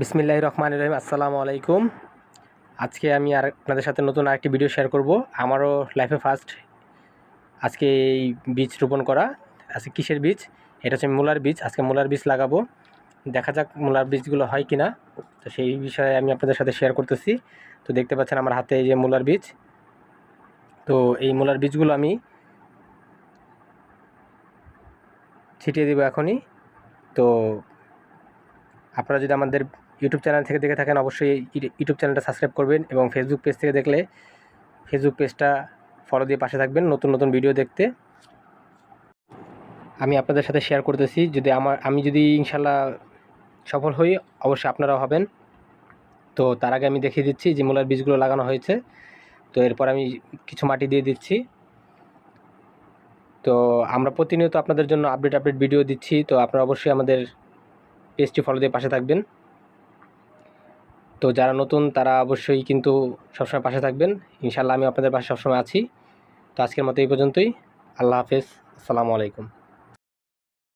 বিসমিল্লাহ রহমান রহিম, আসসালামু আলাইকুম। আজকে আমি আর আপনাদের সাথে নতুন আরেকটি ভিডিও শেয়ার করব। আমারও লাইফে ফার্স্ট আজকে এই বীজ রোপণ করা, আজকে কিসের বীজ? এটা হচ্ছে মূলার বীজ, আজকে মূলার বীজ লাগাবো। দেখা যাক মূলার বীজগুলো হয় কি না তো সেই বিষয়ে আমি আপনাদের সাথে শেয়ার করতেছি। তো দেখতে পাচ্ছেন আমার হাতে এই যে মূলার বীজ। তো এই মূলার বীজগুলো আমি ছিটিয়ে দেবো এখনই। তো আপনারা যদি আমাদের ইউটিউব চ্যানেল থেকে দেখে থাকেন অবশ্যই ইউ- ইউটিউব চ্যানেলটা সাবস্ক্রাইব করবেন এবং ফেসবুক পেজ থেকে দেখলে ফেসবুক পেজটা ফলো দিয়ে পাশে থাকবেন নতুন নতুন ভিডিও দেখতে। আমি আপনাদের সাথে শেয়ার করতেছি, যদি আমার, আমি যদি ইনশাল্লাহ সফল হই, অবশ্যই আপনারাও হবেন। তো তার আগে আমি দেখিয়ে দিচ্ছি যে মূলার বীজগুলো লাগানো হয়েছে। তো এরপর আমি কিছু মাটি দিয়ে দিচ্ছি। তো আমরা প্রতিনিয়ত আপনাদের জন্য আপডেট আপডেট ভিডিও দিচ্ছি। তো আপনারা অবশ্যই আমাদের পেজটি ফলো দিয়ে পাশে থাকবেন। তো যারা নতুন, তারা অবশ্যই কিন্তু সবসময় পাশে থাকবেন। ইনশাল্লাহ আমি আপনাদের পাশে সবসময় আছি। তো আজকের মতো এই পর্যন্তই। আল্লাহ হাফেজ। আসসালামু আলাইকুম।